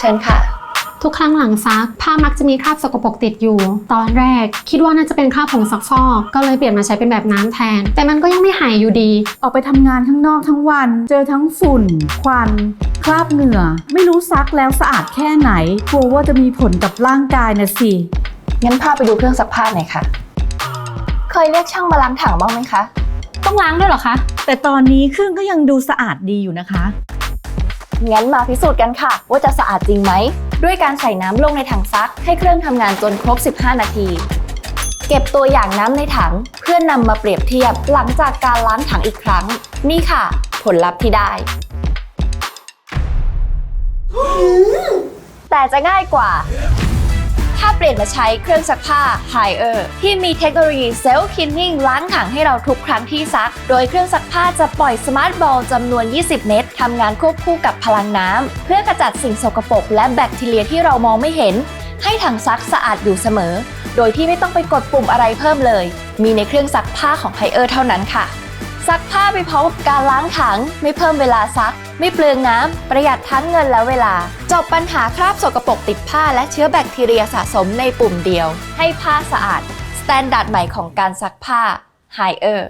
เชิญค่ะ ทุกครั้งหลังซัก ผ้ามักจะมีคราบสกปรกติดอยู่ ตอนแรก คิดว่าน่าจะเป็นคราบผงซักฟอกก็เลยเปลี่ยนมาใช้เป็นแบบน้ำแทน แต่มันก็ยังไม่หายอยู่ดี ออกไปทำงานข้างนอกทั้งวัน เจอทั้งฝุ่น ควัน คราบเหงื่อ ไม่รู้ซักแล้วสะอาดแค่ไหน กลัวว่าจะมีผลกับร่างกายนะสิ งั้นพาไปดูเครื่องซักผ้าหน่อยค่ะ เคยเรียกช่างมาล้างถังบ้างไหมคะ ต้องล้างด้วยเหรอคะ แต่ตอนนี้เครื่องก็ยังดูสะอาดดีอยู่นะคะ งั้นมาพิสูจน์กันค่ะ ว่าจะสะอาดจริงไหม ด้วยการใส่น้ำลงในถังซัก ให้เครื่องทำงานจนครบ 15 นาที เก็บตัวอย่างน้ำในถัง เพื่อนนำมาเปรียบเทียบหลังจากการล้างถังอีกครั้ง นี่ค่ะ ผลลัพธ์ที่ได้ แต่จะง่ายกว่า ถ้าเปลี่ยนมาใช้เครื่องซักผ้า Higher ที่มีเทคโนโลยีเซลล์คินนิ่งล้างถังให้เราทุกครั้งที่ซัก โดยเครื่องซักผ้าจะปล่อยสมาร์ทบอลจำนวน 20 เม็ดทำงานควบคู่กับพลังน้ำ เพื่อกระจัดสิ่งสกปรกและแบคทีเรียที่เรามองไม่เห็น ให้ถังซักสะอาดอยู่เสมอ โดยที่ไม่ต้องไปกดปุ่มอะไรเพิ่มเลย มีในเครื่องซักผ้าของ Higher เท่านั้นค่ะ ซักผ้าไปพร้อมกับการล้างถัง ไม่เพิ่มเวลาซัก ไม่เปลืองน้ำ ประหยัดทั้งเงินและเวลา จบปัญหาคราบสกปรกติดผ้าและเชื้อแบคทีเรียสะสมในปุ่มเดียว ให้ผ้าสะอาด สแตนดาร์ดใหม่ของการซักผ้าไฮเออร์